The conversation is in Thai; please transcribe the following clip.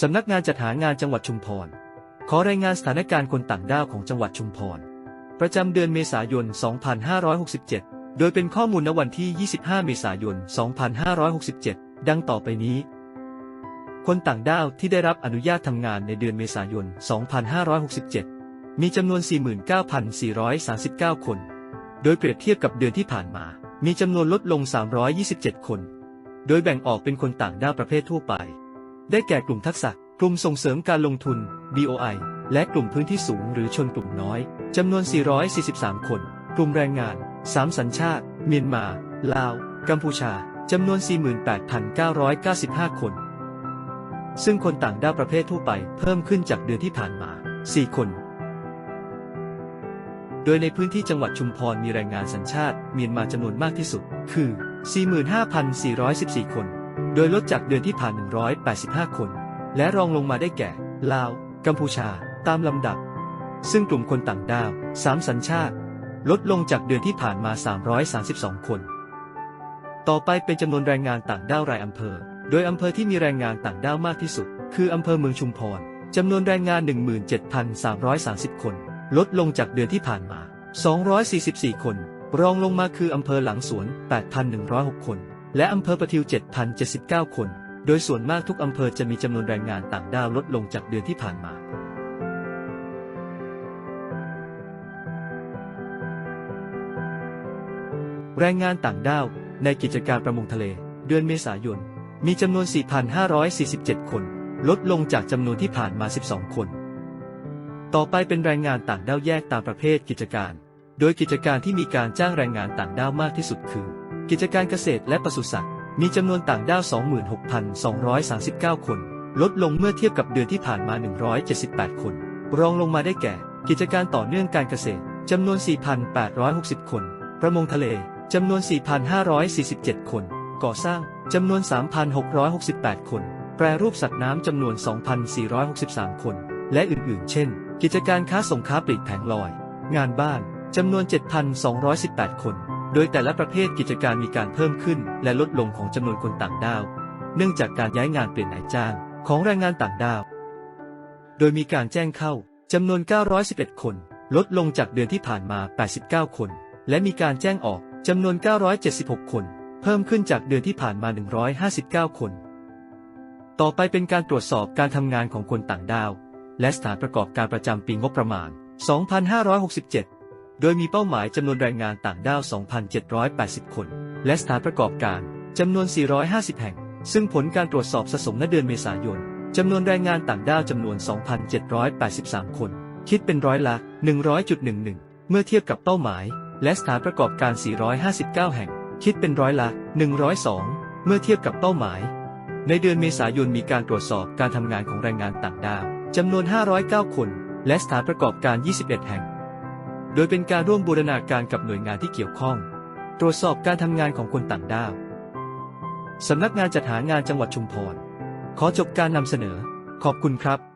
สำนักงานจัดหางานจังหวัดชุมพร ขอรายงานสถานการณ์คนต่างด้าวของจังหวัดชุมพร ประจำเดือนเมษายน 2567 โดยเป็นข้อมูลณวันที่ 25 เมษายน 2567 ดังต่อไปนี้ คนต่างด้าวที่ได้รับอนุญาตทำงานในเดือนเมษายน 2567 มีจำนวน 49,439 คน โดยเปรียบเทียบกับเดือนที่ผ่านมา มีจำนวนลดลง 327 คน โดยแบ่งออกเป็นคนต่างด้าวประเภททั่วไป ได้แก่กลุ่มทักษะ กลุ่มส่งเสริมการลงทุน BOI และกลุ่มพื้นที่สูงหรือชนกลุ่มน้อยจำนวน 443 คน กลุ่มแรงงาน 3 สัญชาติ เมียนมา ลาว กัมพูชาจำนวน 48,995 คน ซึ่งคนต่างด้าวประเภททั่วไปเพิ่มขึ้นจากเดือนที่ผ่านมา 4 คน โดยในพื้นที่จังหวัดชุมพรมีแรงงานสัญชาติ เมียนมาจำนวนมากที่สุด คือ 45,414 คน โดยลดจากเดือนที่ผ่าน 185 คน และรองลงมาได้แก่ ลาว กัมพูชา ตามลำดับ ซึ่งกลุ่มคนต่างด้าว3สัญชาติ ลดลงจากเดือนที่ผ่านมา 332 คน ต่อไปเป็นจำนวนแรงงานต่างด้าวรายอำเภอ โดยอำเภอที่มีแรงงานต่างด้าวมากที่สุด คืออำเภอเมืองชุมพรจำนวนแรงงาน 17,330 คน ลดลงจากเดือนที่ผ่านมา 244 คน รองลงมาคืออำเภอหลังสวน 8,106 คน และอำเภอประทิว 7,079 คน โดยส่วนมากทุกอำเภอจะมีจำนวนแรงงานต่างด้าวลดลงจากเดือนที่ผ่านมาแรงงานต่างด้าว ในกิจการประมงทะเล เดือนเมษายน มีจำนวน 4,547 คน ลดลงจากจำนวนที่ผ่านมา 12 คน ต่อไปเป็นแรงงานต่างด้าวแยกตามประเภทกิจการ โดยกิจการที่มีการจ้างแรงงานต่างด้าวมากที่สุดคือ กิจการเกษตรและปศุสัตว์ มีจำนวนต่างด้าว 26,239 คน ลดลงเมื่อเทียบกับเดือนที่ผ่านมา 178 คน รองลงมาได้แก่ กิจการต่อเนื่องการเกษตรจำนวน 4,860 คน ประมงทะเลจำนวน 4,547 คน ก่อสร้างจำนวน 3,668 คน แปรรูปสัตว์น้ำจำนวน 2,463 คน และอื่นๆ เช่น กิจการค้าส่งค้าปลีกแผงลอย งานบ้านจำนวน 7,218 คน โดยแต่ละประเภทกิจการมีการเพิ่มขึ้น และลดลงของจำนวนคนต่างด้าว เนื่องจากการย้ายงานเปลี่ยนนายจ้างของแรงงานต่างด้าว โดยมีการแจ้งเข้าจำนวน 911 คน ลดลงจากเดือนที่ผ่านมา 89 คน และมีการแจ้งออกจำนวน 976 คน เพิ่มขึ้นจากเดือนที่ผ่านมา 159 คน ต่อไปเป็นการตรวจสอบการทำงานของคนต่างด้าว และสถานประกอบการประจำปีงบประมาณ 2567 โดยมีเป้าหมายจำนวนแรงงานต่างด้าว 2,780 คน และสถานประกอบการจำนวน 450 แห่ง ซึ่งผลการตรวจสอบสะสมณเดือนเมษายนจำนวนแรงงานต่างด้าวจำนวน 2,783 คน คิดเป็นร้อยละ 100.11 เมื่อเทียบกับเป้าหมาย และสถานประกอบการ 459 แห่ง คิดเป็นร้อยละ 102 เมื่อเทียบกับเป้าหมาย ในเดือนเมษายนมีการตรวจสอบการทำงานของแรงงานต่างด้าวจำนวน 509 คน และสถานประกอบการ 21 แห่ง โดยเป็นการร่วมบูรณาการกับหน่วยงานที่เกี่ยวข้อง ตรวจสอบการทำงานของคนต่างด้าวสำนักงานจัดหางานจังหวัดชุมพร ขอจบการนำเสนอ ขอบคุณครับ